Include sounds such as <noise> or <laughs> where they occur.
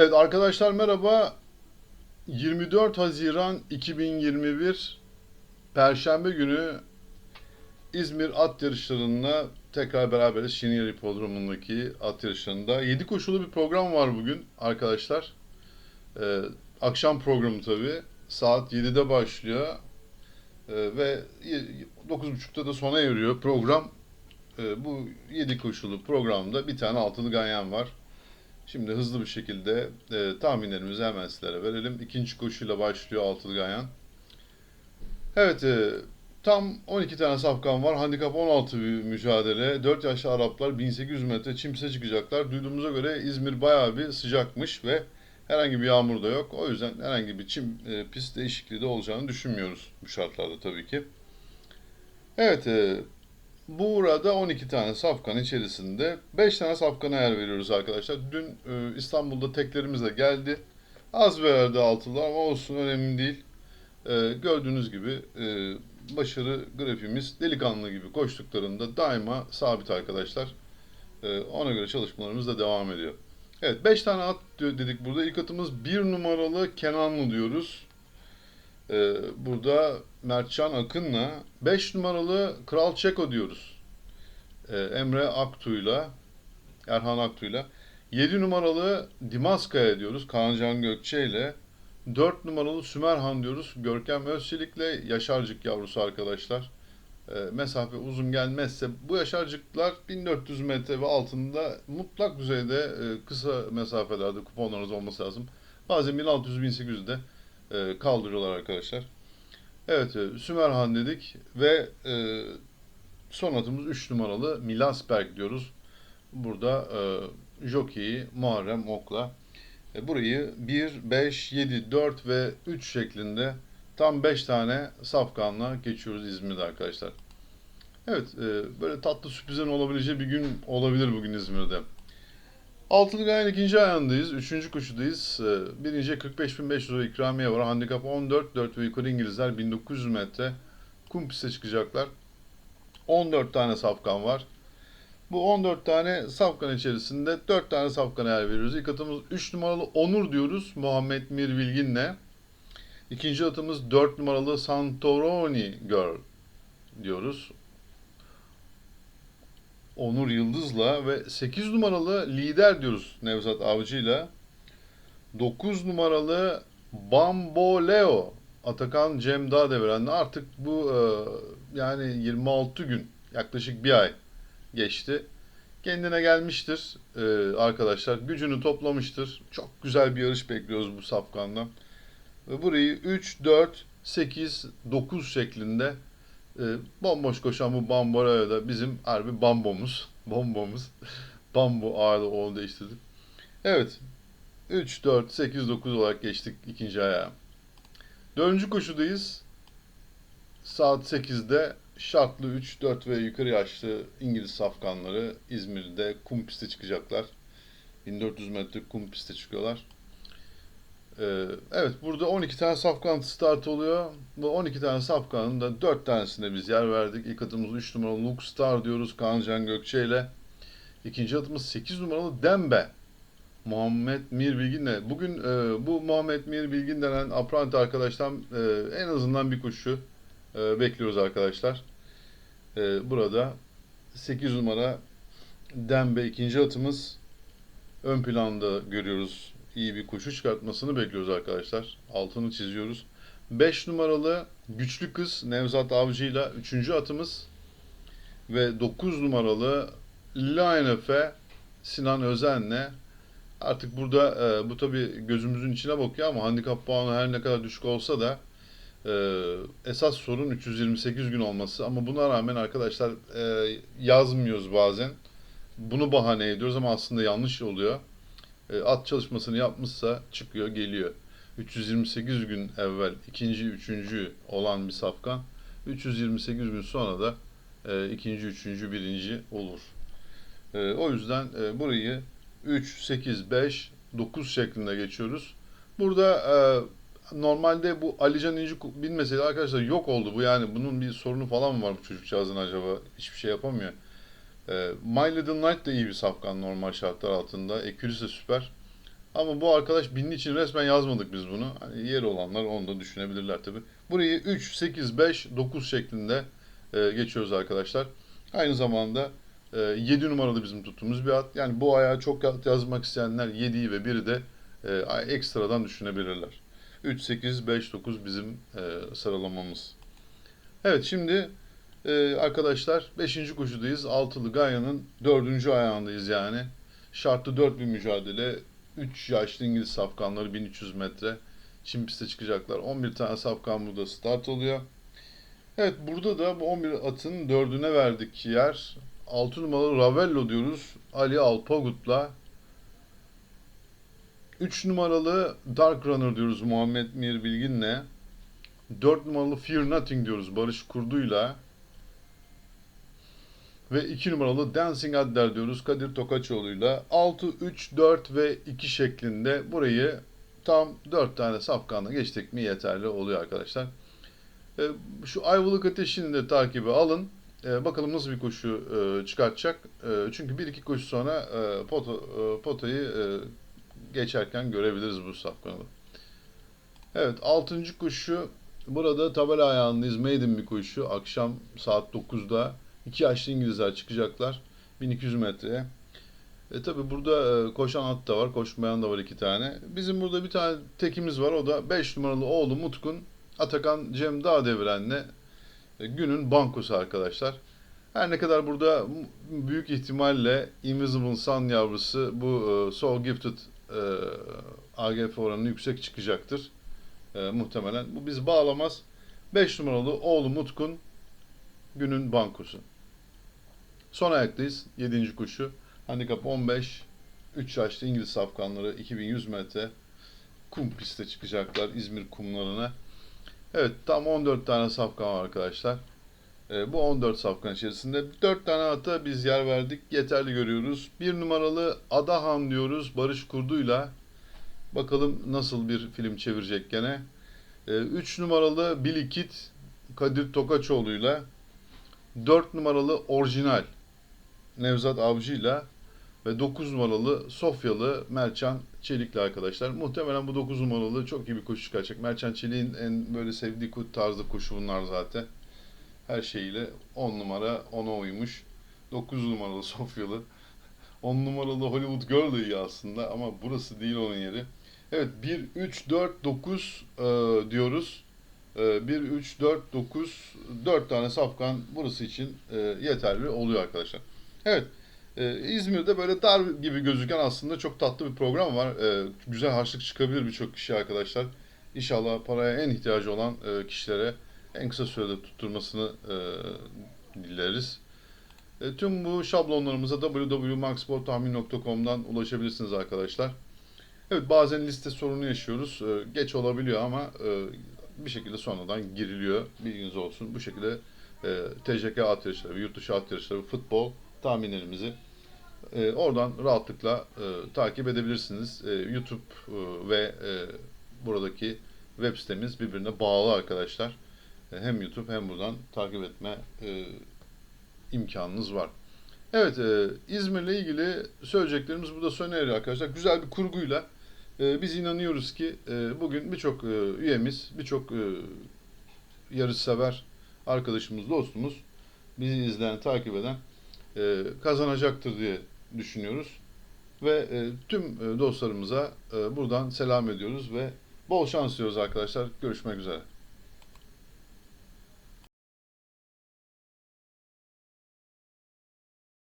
Evet arkadaşlar merhaba. 24 Haziran 2021 Perşembe günü İzmir at yarışlarında tekrar beraberiz. Şirinyer Hipodromu'ndaki at yarışlarında. 7 koşulu bir program var bugün arkadaşlar. Ee, akşam programı tabii. Saat 7'de başlıyor. Ee, ve 9.30'da da sona eriyor program. Ee, bu 7 koşulu programda bir tane altılı ganyan var. Şimdi hızlı bir şekilde e, tahminlerimizi hemen sizlere verelim. İkinci koşuyla başlıyor altılı ganyan. Evet, e, tam 12 tane safkan var. Handikap 16 bir mücadele. 4 yaşlı Araplar 1800 metre çimse çıkacaklar. Duyduğumuza göre İzmir bayağı bir sıcakmış ve herhangi bir yağmur da yok. O yüzden herhangi bir çim e, pist değişikliği de olacağını düşünmüyoruz bu şartlarda tabii ki. Evet, e, Burada 12 tane safkan içerisinde 5 tane safkana yer veriyoruz arkadaşlar. Dün e, İstanbul'da teklerimiz de geldi. Az verdi altılar ama olsun önemli değil. E, gördüğünüz gibi e, başarı grafimiz delikanlı gibi koştuklarında daima sabit arkadaşlar. E, ona göre çalışmalarımız da devam ediyor. Evet 5 tane at dedik burada. İlk atımız 1 numaralı Kenanlı diyoruz. Ee, burada Mertcan Akın'la 5 numaralı Kral Çeko diyoruz. Ee, Emre Aktu'yla Erhan Aktu'yla 7 numaralı Dimaskaya diyoruz. Kaancan Gökçe ile 4 numaralı Sümerhan diyoruz. Görkem Özçelik'le Yaşarcık yavrusu arkadaşlar. Ee, mesafe uzun gelmezse bu Yaşarcıklar 1400 metre ve altında mutlak düzeyde e, kısa mesafelerde kuponlarınız olması lazım. Bazen 1600-1800'de e, kaldırıyorlar arkadaşlar. Evet, e, Sümerhan dedik ve e, son atımız 3 numaralı Milasberg diyoruz. Burada e, jockey'i Muharrem Ok'la. E, burayı 1, 5, 7, 4 ve 3 şeklinde tam 5 tane safkanla geçiyoruz İzmir'de arkadaşlar. Evet, e, böyle tatlı sürprizlerin olabileceği bir gün olabilir bugün İzmir'de. Altılı Gayen ikinci ayağındayız. Üçüncü koşudayız. Ee, Birinciye 45.500 lira ikramiye var. Handikap 14. 4 ve yukarı İngilizler 1900 metre. Kum piste çıkacaklar. 14 tane safkan var. Bu 14 tane safkan içerisinde 4 tane safkana yer veriyoruz. İlk atımız 3 numaralı Onur diyoruz. Muhammed Mir Bilgin'le. İkinci atımız 4 numaralı Santorini Girl diyoruz. Onur Yıldız'la ve 8 numaralı lider diyoruz Nevzat Avcı'yla. 9 numaralı Bamboleo Atakan Cem Dağdeviren'le artık bu e, yani 26 gün yaklaşık bir ay geçti. Kendine gelmiştir e, arkadaşlar. Gücünü toplamıştır. Çok güzel bir yarış bekliyoruz bu safkandan. Ve burayı 3, 4, 8, 9 şeklinde e, bomboş koşan bu Bamboleo da bizim harbi bambomuz. <laughs> Bombomuz. Bambo ağırlığı onu değiştirdik. Evet. 3, 4, 8, 9 olarak geçtik ikinci ayağa. Dördüncü koşudayız. Saat 8'de şartlı 3, 4 ve yukarı yaşlı İngiliz safkanları İzmir'de kum piste çıkacaklar. 1400 metre kum piste çıkıyorlar. Ee, evet burada 12 tane safkan start oluyor. Bu 12 tane safkanın da 4 tanesine biz yer verdik. İlk atımız 3 numaralı Luke Star diyoruz Kaan Gökçe ile. İkinci atımız 8 numaralı Dembe. Muhammed Mir Bilgin'le. Bugün e, bu Muhammed Mir Bilgin denen apranti arkadaştan e, en azından bir koşu e, bekliyoruz arkadaşlar. E, burada 8 numara Dembe ikinci atımız ön planda görüyoruz iyi bir koşu çıkartmasını bekliyoruz arkadaşlar. Altını çiziyoruz. 5 numaralı güçlü kız Nevzat Avcı'yla 3. atımız ve 9 numaralı Linefe Sinan Özen'le artık burada e, bu tabi gözümüzün içine bakıyor ama handikap puanı her ne kadar düşük olsa da e, esas sorun 328 gün olması ama buna rağmen arkadaşlar e, yazmıyoruz bazen. Bunu bahane ediyoruz ama aslında yanlış oluyor e, at çalışmasını yapmışsa çıkıyor geliyor. 328 gün evvel ikinci, üçüncü olan bir safkan 328 gün sonra da e, ikinci, üçüncü, birinci olur. E, o yüzden e, burayı 3, 8, 5, 9 şeklinde geçiyoruz. Burada e, normalde bu Alican İnci bilmeseydi arkadaşlar yok oldu bu yani bunun bir sorunu falan mı var bu çocukcağızın acaba hiçbir şey yapamıyor. E, My Little Knight da iyi bir safkan normal şartlar altında. Ekürüs de süper. Ama bu arkadaş binin için resmen yazmadık biz bunu. Hani yeri olanlar onu da düşünebilirler tabi. Burayı 3, 8, 5, 9 şeklinde e, geçiyoruz arkadaşlar. Aynı zamanda e, 7 numaralı bizim tuttuğumuz bir at. Yani bu ayağı çok yazmak isteyenler 7'yi ve 1'i de e, ekstradan düşünebilirler. 3, 8, 5, 9 bizim e, sıralamamız. Evet şimdi e, arkadaşlar 5. koşudayız. Altılı Ganya'nın 4. ayağındayız yani. Şartlı 4 bir mücadele. 3 yaşlı İngiliz safkanları 1300 metre. Şimdi piste çıkacaklar. 11 tane safkan burada start oluyor. Evet burada da bu 11 atın dördüne verdik yer. 6 numaralı Ravello diyoruz. Ali Alpagut'la. 3 numaralı Dark Runner diyoruz Muhammed Mir Bilgin'le. 4 numaralı Fear Nothing diyoruz Barış Kurdu'yla. Ve 2 numaralı Dancing Adder diyoruz Kadir Tokaçoğlu'yla. 6, 3, 4 ve 2 şeklinde burayı tam 4 tane safkanla geçtik mi yeterli oluyor arkadaşlar. E, şu Ayvalık Ateşi'ni de takibe alın. E, bakalım nasıl bir koşu e, çıkartacak. Çünkü 1-2 koşu sonra pota, potayı geçerken görebiliriz bu safkanı. Evet 6. koşu burada tabela ayağındayız. Maiden bir koşu. Akşam saat 9'da iki yaşlı İngilizler çıkacaklar. 1200 metreye. E tabi burada e, koşan at da var, koşmayan da var iki tane. Bizim burada bir tane tekimiz var. O da 5 numaralı oğlu Mutkun Atakan Cem Dağdeviren'le e, günün bankosu arkadaşlar. Her ne kadar burada büyük ihtimalle Invisible Sun yavrusu bu e, Soul Gifted AGF oranı yüksek çıkacaktır. Muhtemelen. Bu bizi bağlamaz. 5 numaralı oğlu Mutkun günün bankosu. Son ayaktayız. 7. koşu. Handikap 15. 3 yaşlı İngiliz safkanları 2100 metre kum piste çıkacaklar İzmir kumlarına. Evet tam 14 tane safkan var arkadaşlar. Ee, bu 14 safkan içerisinde 4 tane ata biz yer verdik. Yeterli görüyoruz. 1 numaralı Adahan diyoruz Barış Kurdu'yla. Bakalım nasıl bir film çevirecek gene. 3 numaralı Billy Kid Kadir Tokaçoğlu'yla. 4 numaralı Orijinal Nevzat Avcı'yla ve 9 numaralı Sofyalı Melçan Çelik'le arkadaşlar. Muhtemelen bu 9 numaralı çok iyi bir koşu çıkacak. Melçan Çelik'in en böyle sevdiği tarzda koşu bunlar zaten. Her şeyiyle 10 numara ona uymuş. 9 numaralı <laughs> Sofyalı. 10 numaralı Hollywood Girl da iyi aslında ama burası değil onun yeri. Evet 1, 3, 4, 9 e, diyoruz. E, 1, 3, 4, 9, 4 tane safkan burası için e, yeterli oluyor arkadaşlar. Evet. Ee, İzmir'de böyle dar gibi gözüken aslında çok tatlı bir program var. Ee, güzel harçlık çıkabilir birçok kişi arkadaşlar. İnşallah paraya en ihtiyacı olan e, kişilere en kısa sürede tutturmasını e, dileriz. E, tüm bu şablonlarımıza www.maxsporttahmin.com'dan ulaşabilirsiniz arkadaşlar. Evet bazen liste sorunu yaşıyoruz. E, geç olabiliyor ama e, bir şekilde sonradan giriliyor. Bilginiz olsun. Bu şekilde e, TCK at yarışları, yurt dışı at yarışları, futbol tahminlerimizi e, oradan rahatlıkla e, takip edebilirsiniz. E, YouTube e, ve e, buradaki web sitemiz birbirine bağlı arkadaşlar. E, hem YouTube hem buradan takip etme e, imkanınız var. Evet, e, İzmir'le ilgili söyleyeceklerimiz burada sona eriyor arkadaşlar. Güzel bir kurguyla e, biz inanıyoruz ki e, bugün birçok e, üyemiz, birçok e, yarışsever arkadaşımız, dostumuz, bizi izleyen, takip eden e, kazanacaktır diye düşünüyoruz. Ve e, tüm e, dostlarımıza e, buradan selam ediyoruz ve bol şans diliyoruz arkadaşlar. Görüşmek üzere.